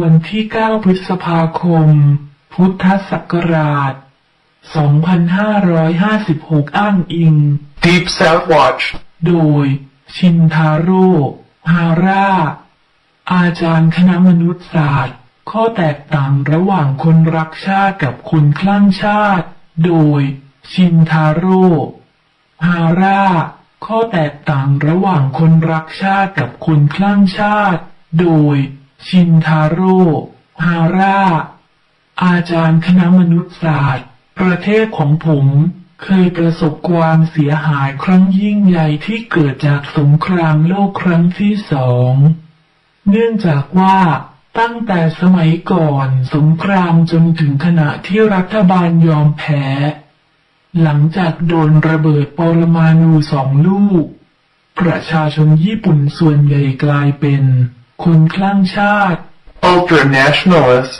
วันที่ 9 พฤษภาคม พุทธศักราช 2556 อ้างอิง Deep South Watch. โดย ชินทาโร่ฮาร่า อาจารย์คณะมนุษยศาสตร์ ข้อแตกต่างระหว่างคนรักชาติกับคนคลั่งชาติ โดย ชินทาโร่ฮาร่า ข้อแตกต่างระหว่างคนรักชาติกับคนคลั่งชาติ โดย ชินทาโร่ฮาร่า อาจารย์คณะมนุษยศาสตร์ ประเทศของผม เคยประสบความเสียหายครั้งยิ่งใหญ่ที่เกิดจากสงครามโลกครั้งที่สอง เนื่องจากว่าตั้งแต่สมัยก่อนสงครามจนถึงขณะที่รัฐบาลยอมแพ้ หลังจากโดนระเบิดปรมาณูสองลูก ประชาชนญี่ปุ่นส่วนใหญ่กลายเป็น คนคลั่งชาติ Ultra nationalist.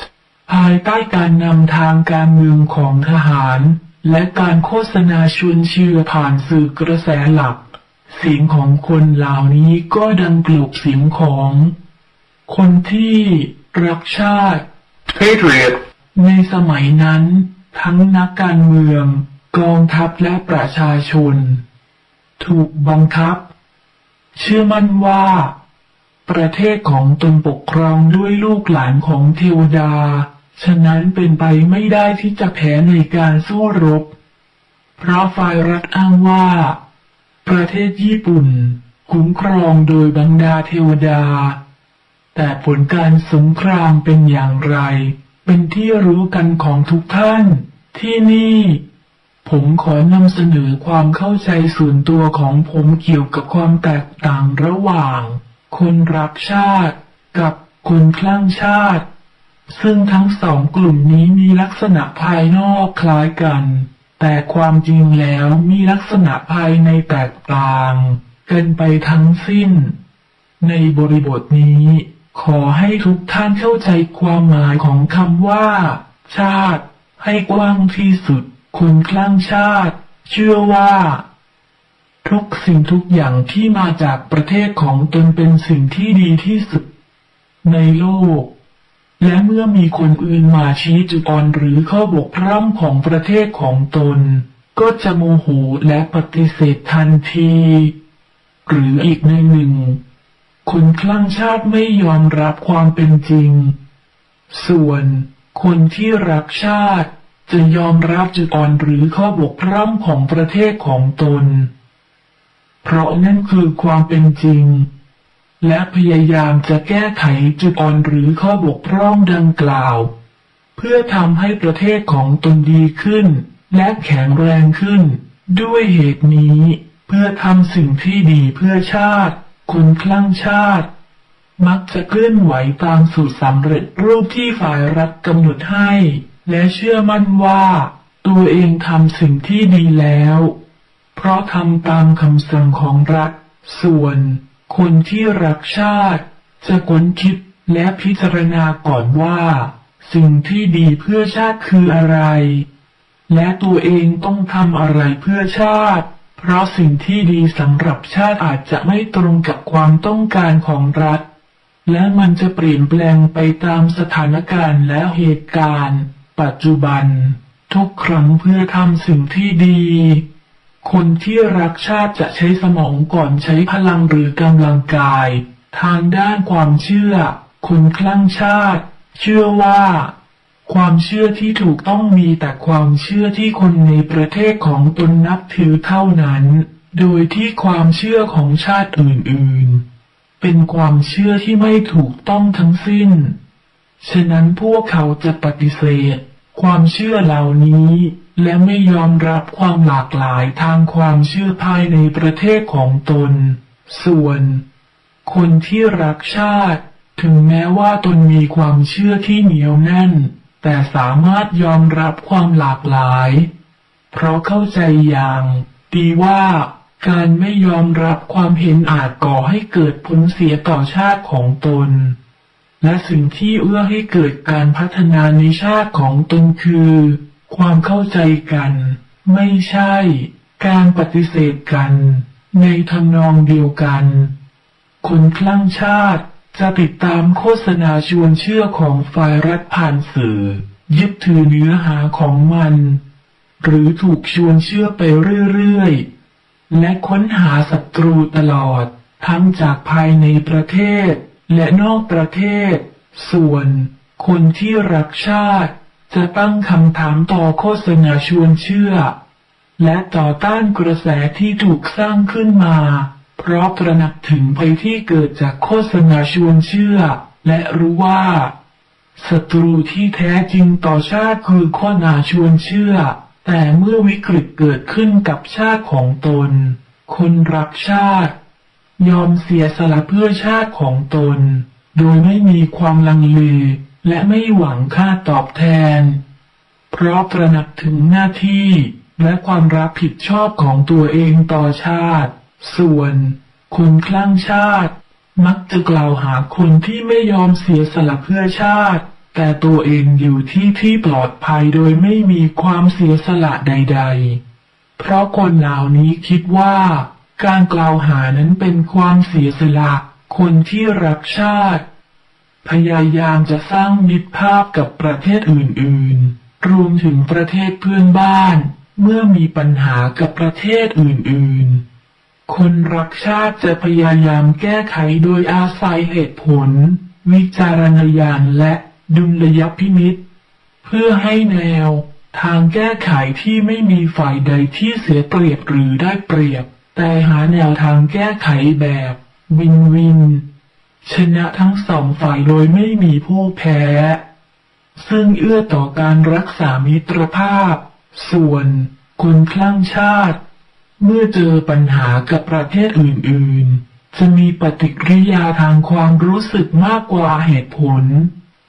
ภายใต้การนำทางการเมืองของทหาร และการโฆษณาชวนเชื่อผ่านสื่อกระแสหลัก เสียงของคนเหล่านี้ก็ดังกลบเสียงของ คนที่รักชาติ Patriot. ในสมัยนั้น ทั้งนักการเมือง กองทัพและประชาชน ถูกบังคับ เชื่อมั่นว่า ประเทศของตนปกครองด้วยลูกหลานของเทวดา ฉะนั้นเป็นไปไม่ได้ที่จะแพ้ในการสู้รบ เพราะฝ่ายรัฐอ้างว่า ประเทศญี่ปุ่น คุ้มครองโดยบังดาเทวดา แต่ผลการสงครามเป็นอย่างไร เป็นที่รู้กันของทุกท่าน ที่นี่ผมขอนำเสนอความเข้าใจส่วนตัวของผมเกี่ยวกับความแตกต่างระหว่าง คนรักชาติ กับคนคลั่งชาติ ซึ่งทั้งสองกลุ่มนี้มีลักษณะภายนอกคล้ายกัน แต่ความจริงแล้วมีลักษณะภายในแตกต่างกันไปทั้งสิ้น ในบริบทนี้ ขอให้ทุกท่านเข้าใจความหมายของคำว่า ชาติ ให้กว้างที่สุด คนคลั่งชาติ เชื่อว่า ทุกสิ่งทุกอย่างที่มาจากประเทศของตนเป็นสิ่งที่ดีที่สุด ในโลก และเมื่อมีคนอื่นมาชี้จุดอ่อนหรือข้อบกพร่องของประเทศของตน ก็จะโมโหและปฏิเสธทันที หรืออีกในหนึ่ง คนคลั่งชาติไม่ยอมรับความเป็นจริง ส่วนคนที่รักชาติ จะยอมรับจุดอ่อนหรือข้อบกพร่องของประเทศของตน เพราะนั่นคือความเป็นจริง และพยายามจะแก้ไขจุดอ่อนหรือข้อบกพร่องดังกล่าว เพื่อทำให้ประเทศของตนดีขึ้น และแข็งแรงขึ้น ด้วยเหตุนี้ เพื่อทำสิ่งที่ดีเพื่อชาติคนคลั่งชาติ มักจะเคลื่อนไหวตามสูตรสำเร็จรูปที่ฝ่ายรัฐกำหนดให้ และเชื่อมั่นว่า ตัวเองทำสิ่งที่ดีแล้ว เพราะทำตามคำสั่งของรัฐ ส่วน คนที่รักชาติ จะค้นคิดและพิจารณาก่อนว่า สิ่งที่ดีเพื่อชาติคืออะไร และตัวเองต้องทำอะไรเพื่อชาติ เพราะสิ่งที่ดีสำหรับชาติอาจจะไม่ตรงกับความต้องการของรัฐ และมันจะเปลี่ยนแปลงไปตามสถานการณ์และเหตุการณ์ ปัจจุบัน ทุกครั้งเพื่อทำสิ่งที่ดี คนที่รักชาติจะใช้สมองก่อนใช้พลังหรือกำลังกาย ทางด้านความเชื่อ คนคลั่งชาติ เชื่อว่า ความเชื่อที่ถูกต้องมีแต่ความเชื่อที่คนในประเทศของตนนับถือเท่านั้น โดยที่ความเชื่อของชาติอื่นๆ เป็นความเชื่อที่ไม่ถูกต้องทั้งสิ้น ฉะนั้นพวกเขาจะปฏิเสธ ความเชื่อเหล่านี้ และไม่ยอมรับความหลากหลายทางความเชื่อภายในประเทศของตน ส่วน คนที่รักชาติ ถึงแม้ว่าตนมีความเชื่อที่เหนียวแน่น แต่สามารถยอมรับความหลากหลาย เพราะเข้าใจอย่างดีว่าการไม่ยอมรับความเห็นอาจก่อให้เกิดผลเสียต่อชาติของตน และสิ่งที่เอื้อให้เกิดการพัฒนาในชาติของตนคือ ความเข้าใจกัน ไม่ใช่ การปฏิเสธกัน ในทำนองเดียวกัน คนคลั่งชาติจะติดตามโฆษณาชวนเชื่อของฝ่ายรัฐผ่านสื่อ ยึดถือเนื้อหาของมัน หรือถูกชวนเชื่อไปเรื่อยๆ และค้นหาศัตรูตลอด ทั้งจากภายในประเทศ และนอกประเทศ ส่วน คนที่รักชาติ จะตั้งคำถามต่อโฆษณาชวนเชื่อ และต่อต้านกระแสที่ถูกสร้างขึ้นมา เพราะตระหนักถึงภัยที่เกิดจากโฆษณาชวนเชื่อ และรู้ว่าศัตรูที่แท้จริงต่อชาติคือโฆษณาชวนเชื่อ แต่เมื่อวิกฤตเกิดขึ้นกับชาติของตน คนรักชาติ ยอมเสียสละเพื่อชาติของตน โดยไม่มีความลังเล และไม่หวังค่าตอบแทน เพราะตระหนักถึงหน้าที่และความรับผิดชอบของตัวเองต่อชาติ ส่วน คนคลั่งชาติ มักจะกล่าวหาคนที่ไม่ยอมเสียสละเพื่อชาติ แต่ตัวเองอยู่ที่ที่ปลอดภัยโดยไม่มีความเสียสละใด ๆ เพราะคนเหล่านี้คิดว่า การกล่าวหานั้นเป็นความเสียสละ คนที่รักชาติ พยายามจะสร้างมิตรภาพกับประเทศอื่นๆ รวมถึงประเทศเพื่อนบ้าน เมื่อมีปัญหากับประเทศอื่นๆ คนรักชาติจะพยายามแก้ไขโดยอาศัยเหตุผล วิจารณญาณและดุลยพินิษเพื่อให้แนว ทางแก้ไขที่ไม่มีฝ่ายใดที่เสียเปรียบหรือได้เปรียบ แต่หาแนวทางแก้ไขแบบวินวิน ชนะทั้งสองฝ่ายโดยไม่มีผู้แพ้ ซึ่งเอื้อต่อการรักษามิตรภาพ ส่วนคนคลั่งชาติ เมื่อเจอปัญหากับประเทศอื่น ๆ จะมีปฏิกิริยาทางความรู้สึกมากกว่าเหตุผล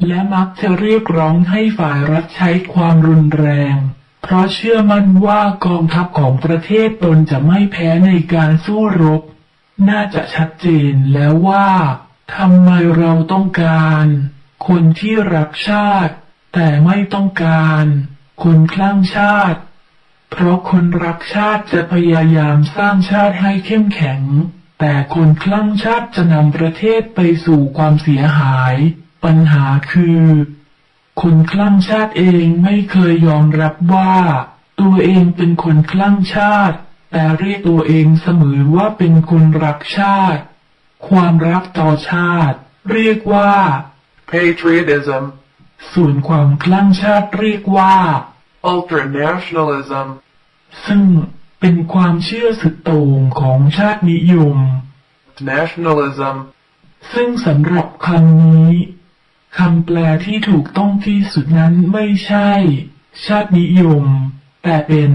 และมักจะเรียกร้องให้ฝ่ายรัฐใช้ความรุนแรง เพราะเชื่อมั่นว่ากองทัพของประเทศตนจะไม่แพ้ในการสู้รบ น่าจะชัดเจนแล้วว่า ทำไมเราต้องการ คนที่รักชาติ แต่ไม่ต้องการ คนคลั่งชาติ เพราะคนรักชาติจะพยายามสร้างชาติให้เข้มแข็ง แต่คนคลั่งชาติจะนำประเทศไปสู่ความเสียหาย ปัญหาคือ คนคลั่งชาติเองไม่เคยยอมรับว่า ตัวเองเป็นคนคลั่งชาติ แต่เรียกตัวเองเสมอว่าเป็นคนรักชาติ ความรักต่อชาติ เรียกว่า patriotism, ส่วนความคลั่งชาติเรียกว่า ultranationalism, ซึ่งเป็นความเชื่อสุดโต่งของชาตินิยม nationalism, ซึ่งสำหรับคำนี้คำแปลที่ถูกต้องที่สุดนั้นไม่ใช่ ชาตินิยม แต่เป็น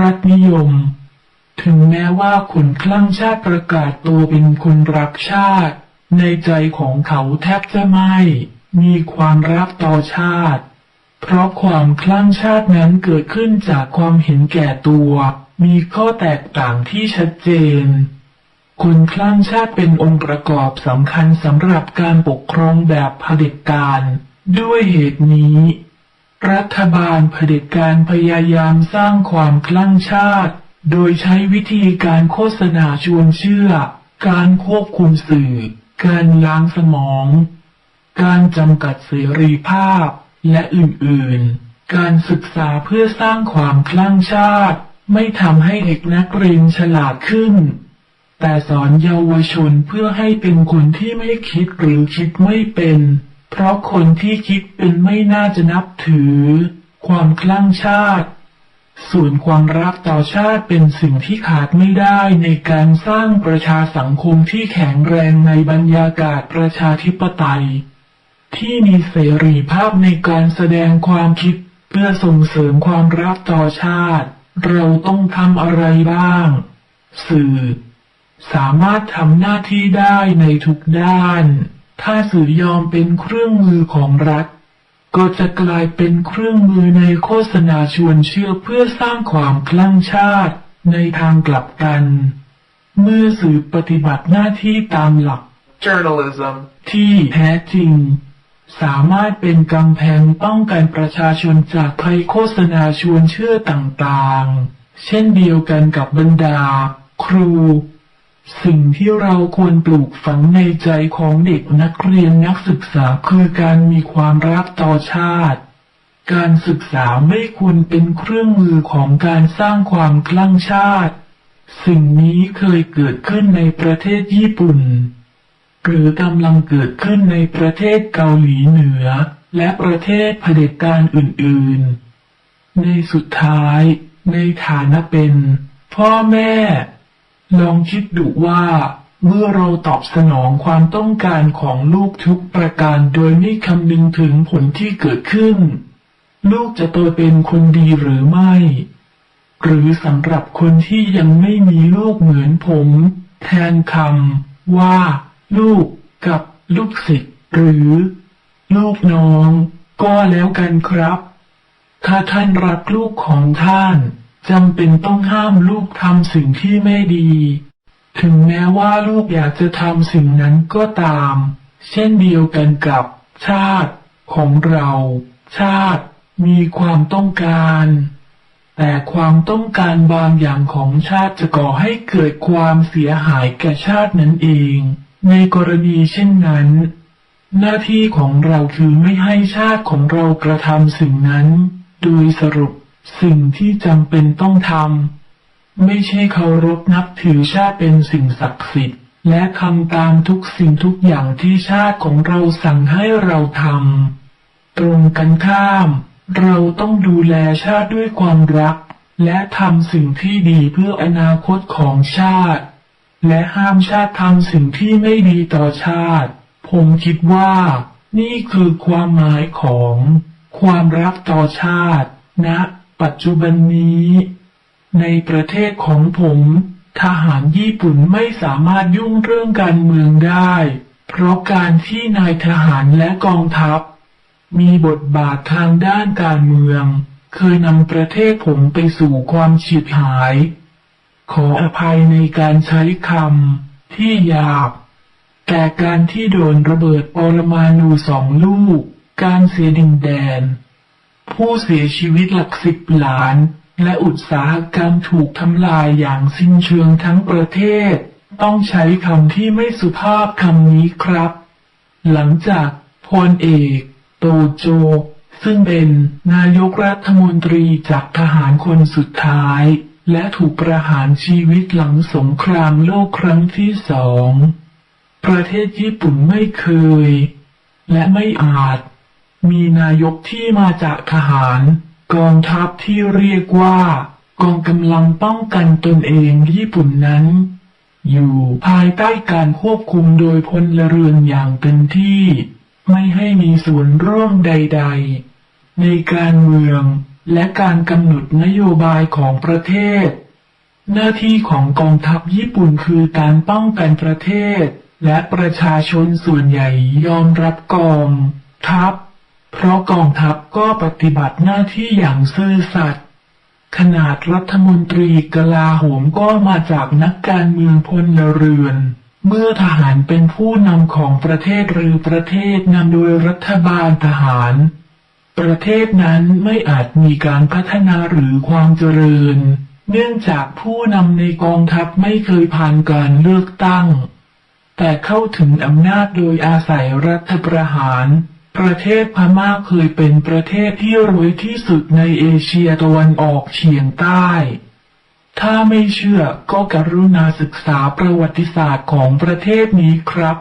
รัฐนิยม ถึงแม้ว่าคนคลั่งชาติประกาศตัวเป็นคนรักชาติ ในใจของเขาแทบจะไม่ มีความรักต่อชาติ เพราะความคลั่งชาตินั้นเกิดขึ้นจากความเห็นแก่ตัว มีข้อแตกต่างที่ชัดเจน คนคลั่งชาติเป็นองค์ประกอบสำคัญสำหรับการปกครองแบบเผด็จการ ด้วยเหตุนี้ รัฐบาลเผด็จการพยายามสร้างความคลั่งชาติ โดยใช้วิธีการโฆษณาชวนเชื่อ การควบคุมสื่อ การล้างสมอง การจำกัดเสรีภาพ และอื่นๆ การศึกษาเพื่อสร้างความคลั่งชาติ ไม่ทำให้เด็กนักเรียนฉลาดขึ้น แต่สอนเยาวชนเพื่อให้เป็นคนที่ไม่คิดหรือคิดไม่เป็น เพราะคนที่คิดเป็นไม่น่าจะนับถือ ความคลั่งชาติ ส่วนความรักต่อชาติเป็นสิ่งที่ขาดไม่ได้ในการสร้างประชาสังคมที่แข็งแรงในบรรยากาศประชาธิปไตย ที่มีเสรีภาพในการแสดงความคิดเพื่อส่งเสริมความรักต่อชาติ เราต้องทำอะไรบ้าง สื่อ สามารถทำหน้าที่ได้ในทุกด้าน ถ้าสื่อยอมเป็นเครื่องมือของรัฐ ก็จะกลายเป็นเครื่องมือในโฆษณาชวนเชื่อเพื่อสร้างความคลั่งชาติ ในทางกลับกัน เมื่อสื่อปฏิบัติหน้าที่ตามหลัก journalism, ที่แท้จริง สามารถเป็นกำแพงป้องกันประชาชนจากภัยโฆษณาชวนเชื่อต่างๆ เช่นเดียวกันกับบรรดา ครู สิ่งที่เราควรปลูกฝังในใจของเด็กนักเรียนนักศึกษาคือการมีความรักต่อชาติ การศึกษาไม่ควรเป็นเครื่องมือของการสร้างความคลั่งชาติ สิ่งนี้เคยเกิดขึ้นในประเทศญี่ปุ่น หรือกำลังเกิดขึ้นในประเทศเกาหลีเหนือ และประเทศเผด็จการอื่นๆ ในสุดท้าย ในฐานะเป็น พ่อแม่ ลองคิดดูว่า เมื่อเราตอบสนองความต้องการของลูกทุกประการโดยไม่คำนึงถึงผลที่เกิดขึ้น ลูกจะโตเป็นคนดีหรือไม่ หรือสำหรับคนที่ยังไม่มีลูกเหมือนผม แทนคำว่า ลูกกับลูกศิษย์หรือ ลูกน้อง ก็แล้วกันครับ ถ้าท่านรักลูกของท่าน จำเป็นต้องห้ามลูกทำสิ่งที่ไม่ดี ถึงแม้ว่าลูกอยากจะทำสิ่งนั้นก็ตาม เช่นเดียวกันกับชาติของเรา ชาติมีความต้องการ แต่ความต้องการบางอย่างของชาติจะก่อให้เกิดความเสียหายแก่ชาตินั้นเอง ในกรณีเช่นนั้น หน้าที่ของเราคือไม่ให้ชาติของเรากระทำสิ่งนั้น โดยสรุป สิ่งที่จำเป็นต้องทำไม่ใช่เคารพนับถือชาติเป็นสิ่งศักดิ์สิทธิ์ และทำตามทุกสิ่งทุกอย่างที่ชาติของเราสั่งให้เราทำตรงกันข้าม เราต้องดูแลชาติด้วยความรัก และทำสิ่งที่ดีเพื่ออนาคตของชาติ และห้ามชาติทำสิ่งที่ไม่ดีต่อชาติ ผมคิดว่า นี่คือความหมายของ ความรักต่อชาติณ ปัจจุบันนี้ ในประเทศของผม ทหารญี่ปุ่นไม่สามารถยุ่งเรื่องการเมืองได้ เพราะการที่นายทหารและกองทัพ มีบทบาททางด้านการเมือง เคยนำประเทศผมไปสู่ความฉิบหาย ขออภัยในการใช้คำที่หยาบ แต่การที่โดนระเบิดปรมาณูสองลูก การเสียดินแดน ผู้เสียชีวิตหลักสิบล้าน และอุตสาหกรรมถูกทำลายอย่างสิ้นเชิงทั้งประเทศ ต้องใช้คำที่ไม่สุภาพคำนี้ครับ หลังจากพลเอกโตโจ ซึ่งเป็นนายกรัฐมนตรีจากทหารคนสุดท้าย และถูกประหารชีวิตหลังสงครามโลกครั้งที่สอง ประเทศญี่ปุ่นไม่เคย และไม่อาจ มีนายกที่มาจากทหาร กองทัพที่เรียกว่า กองกำลังป้องกันตนเองญี่ปุ่นนั้น อยู่ภายใต้การควบคุมโดยพลเรือนอย่างเต็มที่ ไม่ให้มีส่วนร่วมใด ๆ ในการเมืองและการกำหนดนโยบายของประเทศ หน้าที่ของกองทัพญี่ปุ่นคือการป้องกันประเทศ และประชาชนส่วนใหญ่ยอมรับกอง ทัพ เพราะกองทัพก็ปฏิบัติหน้าที่อย่างซื่อสัตย์ขนาดรัฐมนตรีกลาโหมก็มาจากนักการเมืองพลเรือน เมื่อทหารเป็นผู้นำของประเทศหรือประเทศนำโดยรัฐบาลทหาร ประเทศนั้นไม่อาจมีการพัฒนาหรือความเจริญ เนื่องจากผู้นำในกองทัพไม่เคยผ่านการเลือกตั้ง แต่เข้าถึงอำนาจโดยอาศัยรัฐประหาร ประเทศพม่าเคยเป็นประเทศที่รวยที่สุดในเอเชียตะวันออกเฉียงใต้ ถ้าไม่เชื่อก็กรุณาศึกษาประวัติศาสตร์ของประเทศนี้ครับ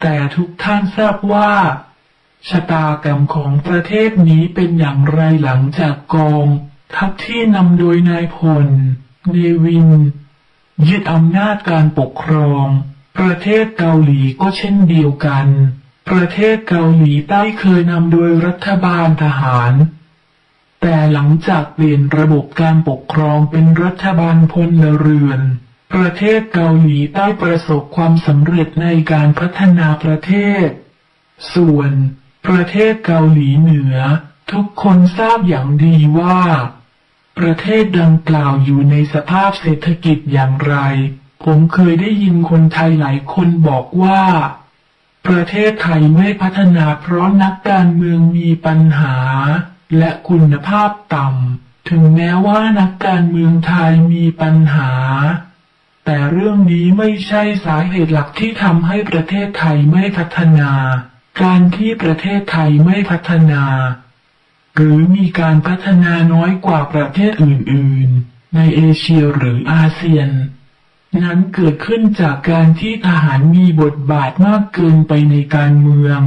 แต่ทุกท่านทราบว่าชะตากรรมของประเทศนี้เป็นอย่างไรหลังจากกองทัพที่นำโดยนายพล เนวิน ยึดอำนาจการปกครอง ประเทศเกาหลีก็เช่นเดียวกัน ประเทศเกาหลีใต้เคยนำโดยรัฐบาลทหาร แต่หลังจากเปลี่ยนระบบการปกครองเป็นรัฐบาลพลเรือน ประเทศเกาหลีใต้ประสบความสำเร็จในการพัฒนาประเทศ ส่วน ประเทศเกาหลีเหนือ ทุกคนทราบอย่างดีว่า ประเทศดังกล่าวอยู่ในสภาพเศรษฐกิจอย่างไร ผมเคยได้ยินคนไทยหลายคนบอกว่า ประเทศไทยไม่พัฒนาเพราะนักการเมืองมีปัญหา และคุณภาพต่ำ ถึงแม้ว่านักการเมืองไทยมีปัญหา แต่เรื่องนี้ไม่ใช่สาเหตุหลักที่ทำให้ประเทศไทยไม่พัฒนา การที่ประเทศไทยไม่พัฒนา หรือมีการพัฒนาน้อยกว่าประเทศอื่น ๆ ในเอเชียหรืออาเซียน นั้นเกิดขึ้นจากการที่ทหารมีบทบาทมากเกินไปในการเมือง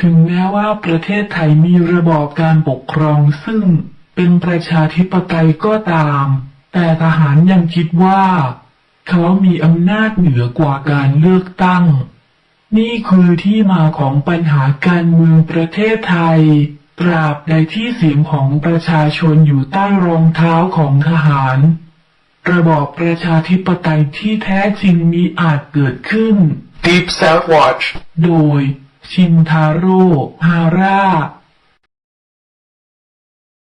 ถึงแม้ว่าประเทศไทยมีระบอบการปกครองซึ่งเป็นประชาธิปไตยก็ตาม แต่ทหารยังคิดว่า เขามีอำนาจเหนือกว่าการเลือกตั้ง นี่คือที่มาของปัญหาการเมืองประเทศไทย ตราบใดที่เสียงของประชาชนอยู่ใต้รองเท้าของทหาร ระบอบประชาธิปไตยที่แท้จริงมีอาจเกิดขึ้น Deep South Watch. โดย ชินทาโร่ฮาร่า